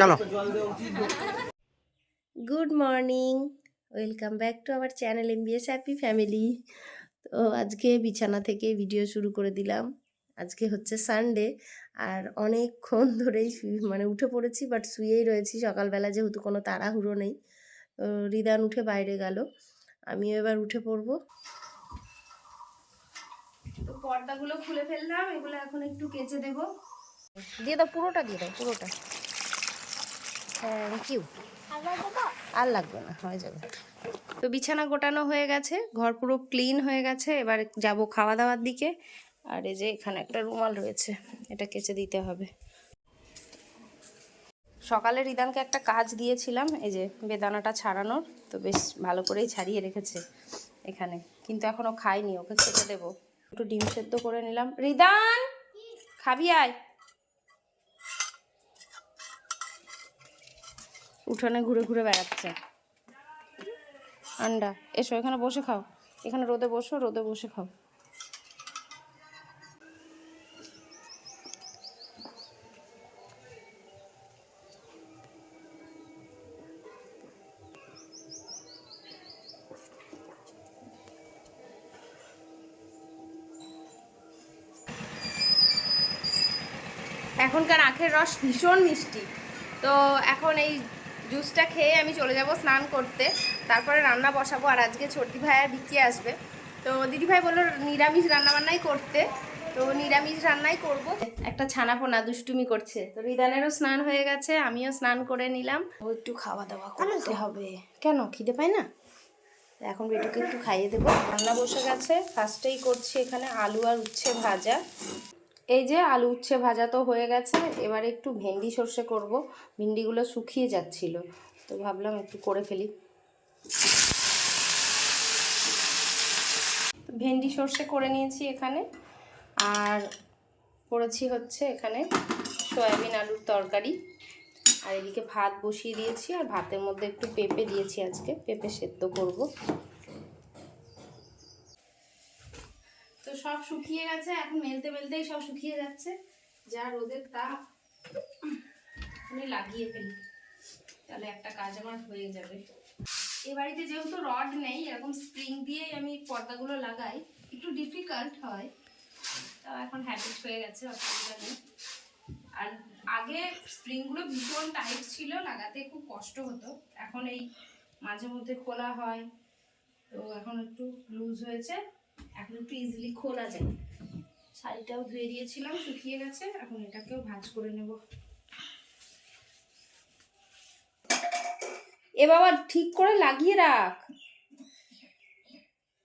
চলো। Good morning welcome back to our channel MBS happy family তো আজকে বিছানা থেকে ভিডিও শুরু করে দিলাম। আজকে হচ্ছে সানডে আর অনেকক্ষণ ধরেই মানে উঠে পড়েছি বাট শুয়েই রয়েছি। সকালবেলা যেহেতু কোনো তাড়াহুড়ো নেই রিদান উঠে বাইরে গেল। আমিও এবার উঠে পড়ব। পর্দাগুলো খুলে ফেললাম, এগুলো এখন একটু কেচে দেবো। দিয়ে দাও, পুরোটা দিয়ে দাও, পুরোটা। থ্যাংক ইউ আর লাগবে না, হয়ে যাবে। তো বিছানা গোটানো হয়ে গেছে, ঘর পুরো ক্লিন হয়ে গেছে, এবার যাব খাওয়া দাওয়ার দিকে। আর এই যে এখানে একটা রুমাল রয়েছে, এটা কেচে দিতে হবে। সকালে রিদানকে একটা কাজ দিয়েছিলাম, এই যে বেদানাটা ছাড়ানোর, তো বেশ ভালো করেই ছাড়িয়ে রেখেছে এখানে। কিন্তু এখনও খাইনি, ওকে খেতে দেবো। একটু ডিম সেদ্ধ করে নিলাম। রিদান, খাবি আয়। উঠানে ঘুরে ঘুরে বেড়াচ্ছে। আন্ডা, এসো এখানে বসে খাও। এখানে রোদে বসো, রোদে বসে খাও। এখনকার আখের রস ভীষণ মিষ্টি। তো এখন এই জুসটা খেয়ে আমি চলে যাব স্নান করতে। তারপরে রান্না বসাবো। আর আজকে ছোটি ভাই আর বিকি আসবে। তো দিদি ভাই বলল নিরামিষ রান্নাবান্নাই করতে। তো নিরামিষ রান্নাই করব। একটা ছানাপোনা দুষ্টুমি করছে। তো রিদানেরও স্নান হয়ে গেছে। আমিও স্নান করে নিলাম। ও একটু খাওয়া দাওয়া করতে হবে। কেন? খিদে পায় না? এখন বেটুকে একটু খাইয়ে দেবো। রান্না বসে গেছে। ফার্স্টেই করছি এখানে আলু আর উচ্ছে ভাজা। এই যে আলু উচ্ছে ভাজা তো হয়ে গেছে, এবারে একটু ভেন্ডি সর্ষে করব। ভেন্ডিগুলো শুকিয়ে যাচ্ছিল, তো ভাবলাম একটু করে ফেলি। ভেন্ডি সর্ষে করে নিয়েছি এখানে, আর করেছি হচ্ছে এখানে সয়াবিন আলুর তরকারি। আর এদিকে ভাত বসিয়ে দিয়েছি, আর ভাতের মধ্যে একটু পেঁপে দিয়েছি আজকে, পেঁপে সেদ্ধ করব। তো সব শুকিয়ে গেছে, এখন মেলতে মেলতেই সব শুকিয়ে যাচ্ছে। যা রোদের তাপ আমি লাগিয়ে ফেলি। তাহলে একটা কাজ আমার হয়ে যাবে। এ বাড়িতে যেহেতু রড নেই, এরকম স্প্রিং দিয়েই আমি পর্দাগুলো লাগাই, একটু ডিফিকাল্ট হয়। তাও এখন হ্যাবিট হয়ে গেছে, অসুবিধা নেই। আর আগে স্প্রিংগুলো ভীষণ টাইট ছিল, লাগাতে খুব কষ্ট হতো। এখন এই মাঝে মধ্যে খোলা হয়, তো এখন একটু লুজ হয়েছে। এখন একটু ইজিলি খোলা যায়। শাড়িটাও ধুয়ে দিয়েছিলাম, শুকিয়ে গেছে, এখন এটাকেও ভাঁজ করে নেব। এ বাবা, ঠিক করে লাগিয়ে রাখ।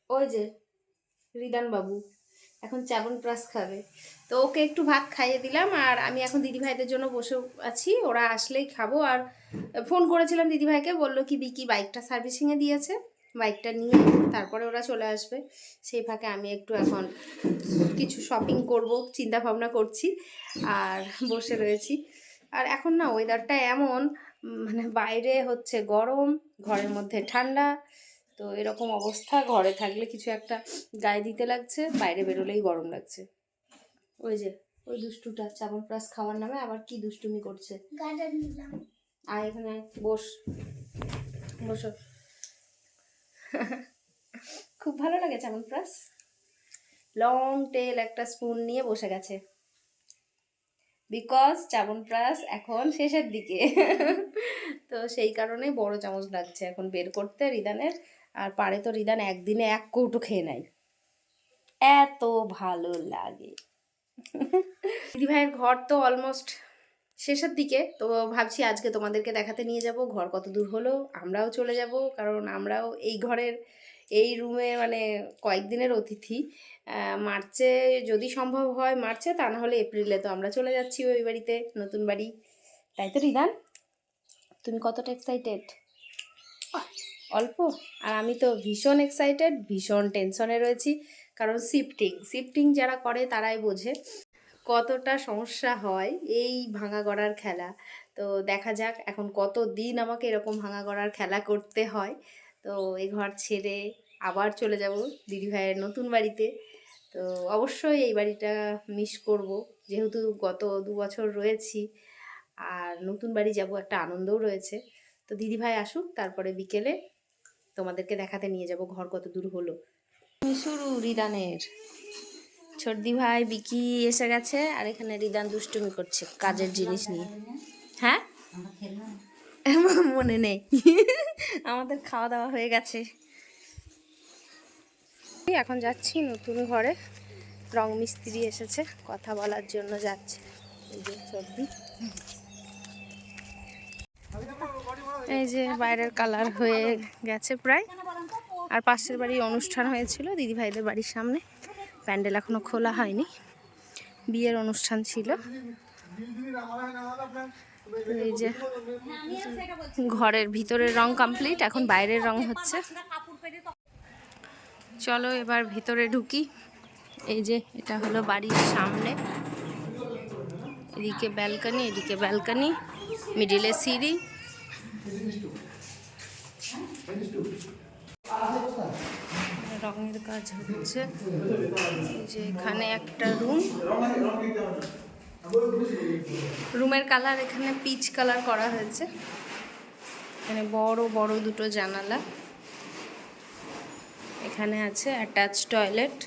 ওই যে, রিদান বাবু, এখন চাবন প্রাস খাবে। তো ওকে একটু ভাত খাইয়ে দিলাম, আর আমি এখন দিদিভাইদের জন্য বসে আছি। ওরা আসলেই খাব, আর ফোন করেছিলাম দিদিভাইকে বলল কি, বিকি বাইকটা সার্ভিসিংয়ে দিয়েছে। বাইকটা নিয়ে তারপরে ওরা চলে আসবে। সেই ফাঁকে আমি একটু এখন কিছু শপিং করব চিন্তা ভাবনা করছি আর বসে রয়েছি। আর এখন না ওয়েদারটা এমন মানে বাইরে হচ্ছে গরম ঘরের মধ্যে ঠান্ডা তো এরকম অবস্থা। ঘরে থাকলে কিছু একটা গায়ে দিতে লাগছে বাইরে বেরোলেই গরম লাগছে। ওই যে ওই দুষ্টুটা চাবল প্লাস খাওয়ার নামে আবার কি দুষ্টুমি করছে। আর এখানে বস। বসো। খুব ভালো লাগে চামন প্লাস লং টেল একটা স্পুন নিয়ে বসে গেছে। বিকজ চাবন প্লাস এখন শেষের দিকে। তো সেই কারণেই বড় চামচ লাগছে এখন বের করতে রিদানের। আর পারে তো রিদান একদিনে এক কৌটো খেয়ে নেয়। এত ভালো লাগে। দিদিভাইয়ের ঘর তো অলমোস্ট শেষের দিকে তো ভাবছি আজকে তোমাদেরকে দেখাতে নিয়ে যাব, ঘর কত দূর হলো, আমরাও চলে যাব, কারণ আমরাও এই ঘরের, এই রুমে মানে কয়েকদিনের অতিথি। মার্চে যদি সম্ভব হয়, মার্চে, তা না হলে এপ্রিলে তো আমরা চলে যাচ্ছি ওই বাড়িতে, নতুন বাড়ি। তাই তো রিদান? তুমি কতটা এক্সাইটেড অল্প। আর আমি তো ভীষণ এক্সাইটেড ভীষণ টেনশনে রয়েছি, কারণ শিফটিং শিফটিং যারা করে তারাই বোঝে। কতটা সমস্যা হয় এই ভাঙা গড়ার খেলা। তো দেখা যাক এখন কত দিন আমাকে এরকম ভাঙা গড়ার খেলা করতে হয়। তো এই ঘর ছেড়ে আবার চলে যাব দিদিভাইয়ের নতুন বাড়িতে। তো অবশ্যই এই বাড়িটা মিস করব। যেহেতু গত দু বছর রয়েছি আর নতুন বাড়ি যাব একটা আনন্দও রয়েছে। তো দিদিভাই আসুক, তারপরে বিকেলে তোমাদেরকে দেখাতে নিয়ে যাব ঘর কত দূর হলো। শুরু, রিদানের। ছর্দি ভাই, বিকি এসে গেছে আর এখানে রিদান দুষ্টুমি করছে কাজের জিনিস নিয়ে। হ্যাঁ? মনে নেই। আমাদের খাওয়া দাওয়া হয়ে গেছে। এখন যাচ্ছি নতুন ঘরে। রং মিস্ত্রি এসেছে, কথা বলার জন্য যাচ্ছে। সর্দি। এই যে বাইরের কালার হয়ে গেছে প্রায়। আর পাশের বাড়ি অনুষ্ঠান হয়েছিল দিদি ভাইদের বাড়ির সামনে। প্যান্ডেল এখনও খোলা হয়নি। বিয়ের অনুষ্ঠান ছিল। এই যে ঘরের ভিতরের রং কমপ্লিট এখন বাইরের রং হচ্ছে। চলো এবার ভিতরে ঢুকি। এই যে এটা হলো বাড়ির সামনে। এদিকে ব্যালকানি এদিকে ব্যালকানি, মিডিলে সিঁড়ি। রঙের কাজ হচ্ছে যে এখানে একটা রুম। রুমের কালার এখানে পিচ কালার করা হয়েছে। এখানে বড় বড় দুটো জানালা। এখানে আছে অ্যাটাচ টয়লেট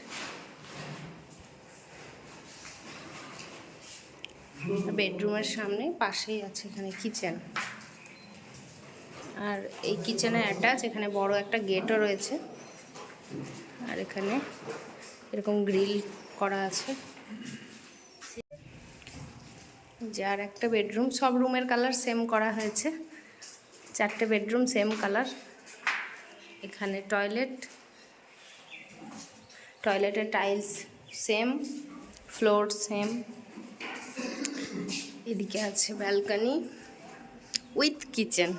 বেডরুমের সামনে পাশেই আছে এখানে কিচেন আর এই কিচেনে অ্যাটাচ এখানে বড় একটা গেটও রয়েছে। আর এখানে এরকম গ্রিল করা আছে। যার একটা বেডরুম, সব রুমের কালার সেম করা হয়েছে। চারটে বেডরুম, সেম কালার। এখানে টয়লেট, টয়লেটের টাইলস সেম, ফ্লোর সেম। এদিকে আছে ব্যালকনি উইথ কিচেন।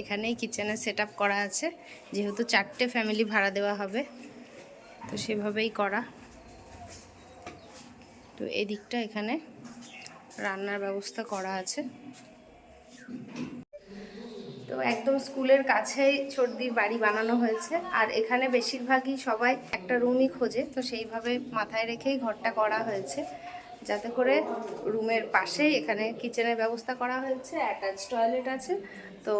এখানেই কিচেনের সেট করা আছে। যেহেতু চারটে ফ্যামিলি ভাড়া দেওয়া হবে, তো সেভাবেই করা। তো এদিকটা এখানে রান্নার ব্যবস্থা করা আছে। তো একদম স্কুলের কাছেই সর্দির বাড়ি বানানো হয়েছে। আর এখানে বেশিরভাগই সবাই একটা রুমই খোঁজে, তো সেইভাবে মাথায় রেখেই ঘরটা করা হয়েছে। যাতে করে রুমের পাশেই এখানে কিচেনের ব্যবস্থা করা হয়েছে অ্যাটাচ টয়লেট আছে, তো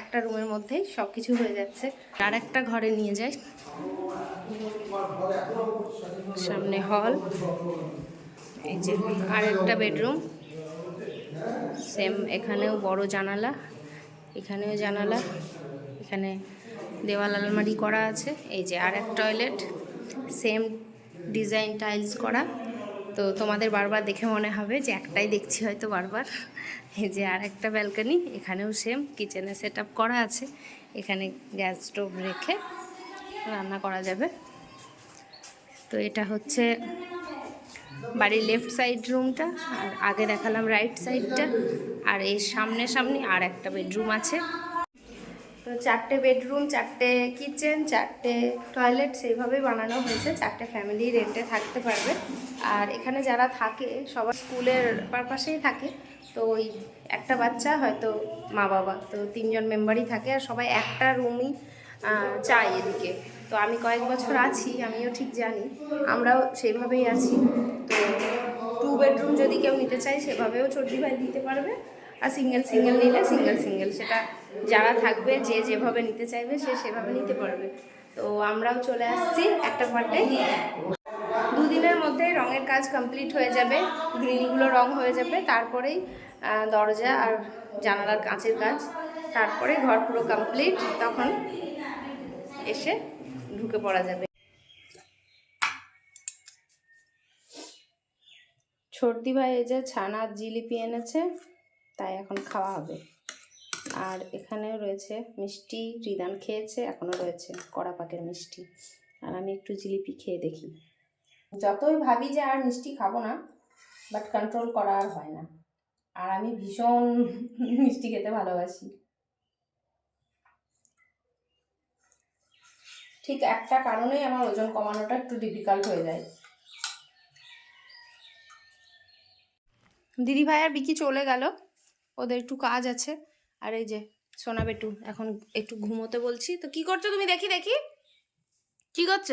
একটা রুমের মধ্যেই সব কিছু হয়ে যাচ্ছে। আর একটা ঘরে নিয়ে যাই। সামনে হল, এই যে আর একটা বেডরুম। সেম এখানেও বড় জানালা, এখানেও জানালা, এখানে দেওয়াল আলমারি করা আছে, এই যে আর এক টয়লেট। সেম ডিজাইন টাইলস করা। তো তোমাদের বারবার দেখে মনে হবে যে একটাই দেখছি হয়তো বারবার। এই যে আর একটা ব্যালকনি এখানেও সেম কিচেনে সেট করা আছে। এখানে গ্যাস স্টোভ রেখে রান্না করা যাবে। তো এটা হচ্ছে বাড়ির লেফট সাইড রুমটা আর আগে দেখালাম রাইট সাইডটা আর এর সামনে সামনে আর একটা বেডরুম আছে। তো চারটে বেডরুম চারটে কিচেন চারটে টয়লেট সেইভাবেই বানানো হয়েছে। চারটে ফ্যামিলি রেন্টে থাকতে পারবে। আর এখানে যারা থাকে সবাই স্কুলের পারপাসেই থাকে, তো ওই একটা বাচ্চা হয়তো মা বাবা, তো তিনজন মেম্বারই থাকে আর সবাই একটা রুমই চাই এদিকে। তো আমি কয়েক বছর আছি, আমিও ঠিক জানি, আমরাও সেইভাবেই আছি। তো টু বেডরুম যদি কেউ নিতে চায়, সেভাবেও চর্দি ভাই দিতে পারবে। আর সিঙ্গেল সিঙ্গেল নিলে সিঙ্গেল সিঙ্গেল, সেটা যারা থাকবে, যে যেভাবে নিতে চাইবে, সে সেভাবে নিতে পারবে। তো আমরাও চলে আসছি একটা পার্টে রঙের কাজ কমপ্লিট হয়ে যাবে গ্রিলগুলো রং হয়ে যাবে, তারপরেই দরজা আর জানালার কাঁচের কাজ, তারপরে ঘর পুরো কমপ্লিট তখন এসে ঢুকে পড়া যাবে। সর্দি ভাই এই যে ছানার জিলিপি এনেছে, তাই এখন খাওয়া হবে। আর এখানেও রয়েছে মিষ্টি, রিদান খেয়েছে, এখনও রয়েছে কড়া পাকের মিষ্টি। আর আমি একটু জিলিপি খেয়ে দেখি। যতই ভাবি যে আর মিষ্টি খাব না বাট কন্ট্রোল করা আর হয় না। আর আমি ভীষণ মিষ্টি খেতে ভালোবাসি। ঠিক একটা কারণেই আমার ওজন কমানোটা একটু ডিফিকাল্ট হয়ে যায়। দিদি ভাই আর বিকি চলে গেল। ওদের একটু কাজ আছে। আর এই যে সোনা বেটু, এখন একটু ঘুমোতে বলছি। তো কি করছ তুমি? দেখি দেখি। কি করছ?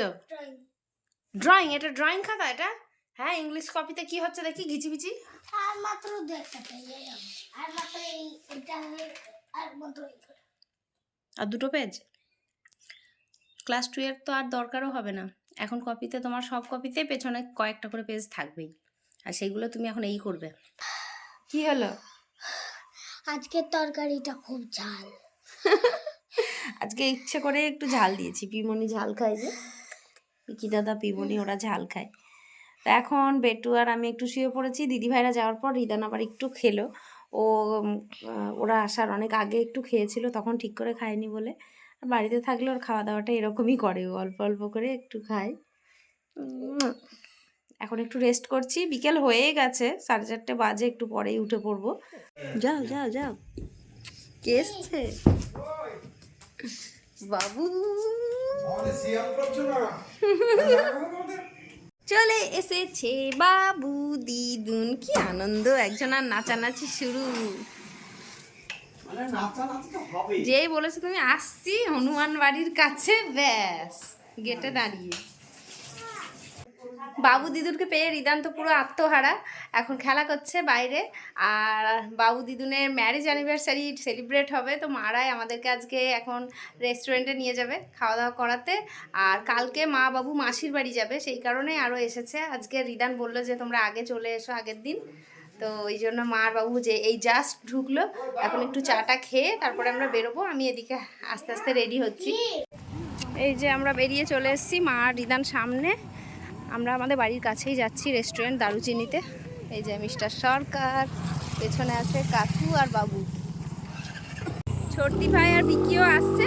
ড্রয়িং এটা ড্রয়িং খাতা এটা? হ্যাঁ ইংলিশ কপিতে কি হচ্ছে দেখি ঘিচিবিচি? আর মাত্র দু একটা পেয়ে যাবে আর মাত্র এই এটা আর মাত্র। আর দুটো পেজ ক্লাস টুয়েলভ তো আর দরকারও হবে না। এখন কপিতে তোমার সব কপিতে পেছনে কয়েকটা করে পেজ থাকবেই। আর সেইগুলো তুমি এখন এই করবে। কি হলো? আজকের তরকারিটা খুব ঝাল। আজকে ইচ্ছে করে একটু ঝাল দিয়েছি পিমনি ঝাল খায় যে কি দাদা পিমনি ওরা ঝাল খায়। তা এখন বেটু আর আমি একটু শুয়ে পড়েছি দিদিভাইরা যাওয়ার পর রিদান আবার একটু খেলো। ও ওরা আসার অনেক আগে একটু খেয়েছিল তখন ঠিক করে খায়নি বলে। আর বাড়িতে থাকলে ওর খাওয়া দাওয়াটা এরকমই করে ও অল্প অল্প করে একটু খায়। এখন একটু রেস্ট করছি বিকেল হয়ে গেছে সাড়ে চারটে বাজে একটু পরেই উঠে পড়ব। যাও যাও যাও। কে এসছে? বাবু। চলে এসেছে বাবু দিদুন। কি আনন্দ একজন আর নাচানাচি শুরু। যেই বলেছে তুমি আসছি হনুমান বাড়ির কাছে ব্যাস গেটে দাঁড়িয়ে। বাবু দিদুনকে পেয়ে রিদান তো পুরো আত্মহারা। এখন খেলা করছে বাইরে। আর বাবু দিদুনের ম্যারেজ অ্যানিভার্সারি সেলিব্রেট হবে। তো মারাই আমাদেরকে আজকে এখন রেস্টুরেন্টে নিয়ে যাবে খাওয়া দাওয়া করাতে। আর কালকে মা বাবু মাসির বাড়ি যাবে। সেই কারণেই আরও এসেছে। আজকে রিদান বলল যে, তোমরা আগে চলে এসো আগের দিন। তো ওই জন্য মা আর বাবু যে, এই জাস্ট ঢুকলো। এখন একটু চাটা খেয়ে তারপরে আমরা বেরোবো। আমি এদিকে আস্তে আস্তে রেডি হচ্ছি। এই যে আমরা বেরিয়ে চলে এসেছি মা রিদান সামনে। আমরা আমাদের বাড়ির কাছেই যাচ্ছি রেস্টুরেন্ট দারুচিনিতে। এই যে মিস্টার সরকার পেছনে আছে কাকু আর বাবু। ছোটদি ভাই আর বিকিও আসছে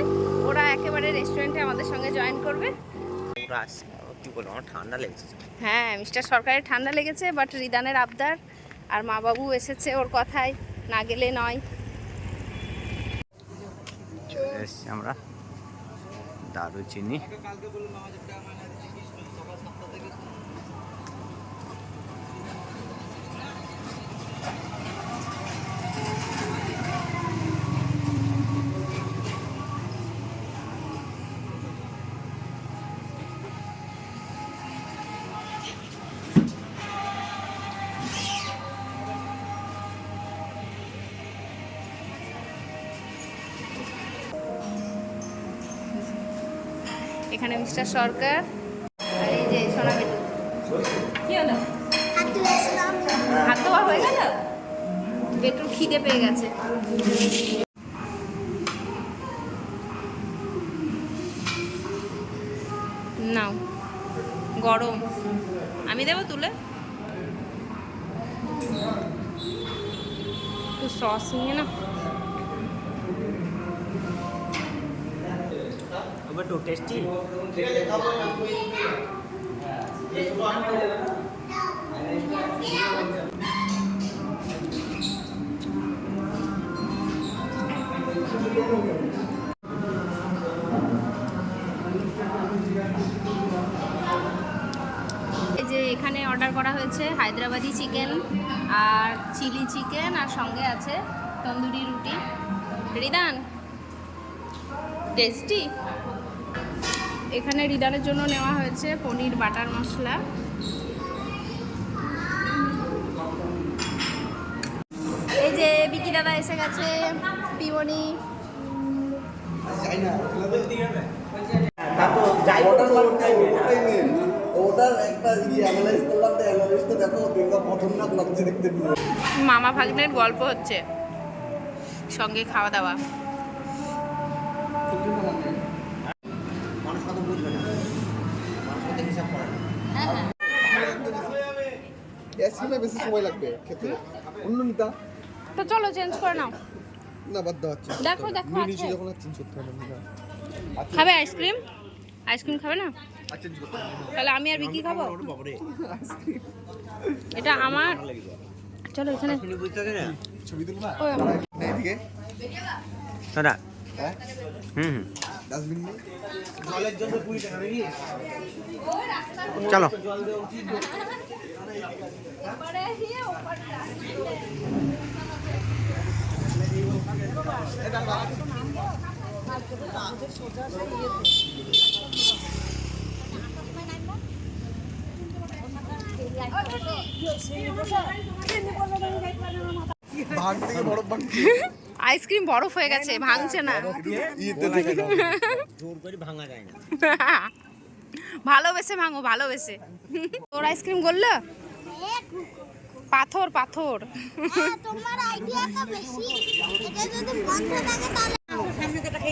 ওরা একেবারে রেস্টুরেন্টে আমাদের সঙ্গে জয়েন করবে। ওরা আসছে কি বলব আমার ঠান্ডা লেগেছে। হ্যাঁ মিস্টার সরকারের ঠান্ডা লেগেছে বাট রিদানের আবদার আর মা বাবু এসেছে ওর কথায় না গেলে নয়। আমরা দারুচিনি। এখানে মিস্টার সরকার আর এই যে সোনা বেটু কি হলো? হাত দেওয়া হয়ে গেল? বেটুর খিদে পেয়ে গেছে। নাও, গরম। আমি দেবো তুলে? একটু সস নিয়ে না ওবার টু টেস্টি এই যে এখানে অর্ডার করা হয়েছে হায়দ্রাবাদি চিকেন আর চিলি চিকেন আর সঙ্গে আছে তন্দুরি রুটি। রিদান টেস্টি এখানে রিডারের জন্য নেওয়া হয়েছে পনির বাটার মশলা। এই যে বিকি দাদা এসে গেছে পিমনি। মেন ইয়ে মামা ভাগ্নের গল্প হচ্ছে। সঙ্গে খাওয়া দাওয়া। বেশি সময় লাগবে খেতে অন্য নিতা তো চলো চেঞ্জ করে নাও না বাদ দেওয়া হচ্ছে দেখো, দেখো, আছে। যখন আর চেঞ্জ করতে হবে না খাবে আইসক্রিম আইসক্রিম খাবে না তাহলে আমি আর বিকি খাব এটা আমার চলো এখানে ছবি তুলবা ওই আমার। না এদিকে দাদা হ্যাঁ হুম ডাস্টবিন নেই চলো আইসক্রিম বরফ হয়ে গেছে ভাঙছে না। ইতে থেকে দাও। জোর করে ভাঙা যায় না। ভালোবেসে ভাঙো ভালোবেসে। তোর আইসক্রিম গললো? পাথর পাথর।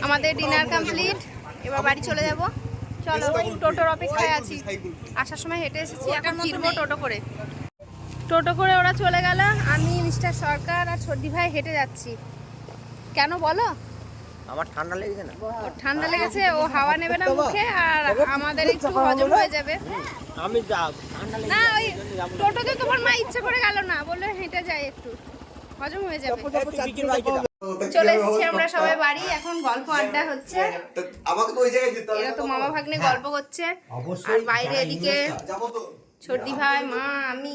আমাদের ডিনার কমপ্লিট এবার বাড়ি চলে যাব। চলো, টোটোর অপেক্ষায় আছি। আসার সময় হেঁটে এসেছি, এখন ফিরবো টোটো করে। টোটো করে ওরা চলে গেল। আমি মিস্টার সরকার আর ছোটি ভাই হেঁটে যাচ্ছি। কেন বলো? আমার ঠান্ডা লেগেছে না? ওর ঠান্ডা লেগেছে ও হাওয়া নেবে না মুখে আর আমাদের একটু হজম হয়ে যাবে। আমি যাব ঠান্ডা লেগে না ওই টোটোতে তোমার মা ইচ্ছে করে গেল না বলল হেঁটে যাই একটু হজম হয়ে যাবে। চলে এসেছি আমরা সবাই বাড়ি এখন গল্প আড্ডা হচ্ছে। আমাকে তো ওই জায়গায় যেতে হবে? এরা তো মামা ভাগ্নে গল্প করছে। আর বাইরে এদিকে যাব ছোটি ভাই মা আমি।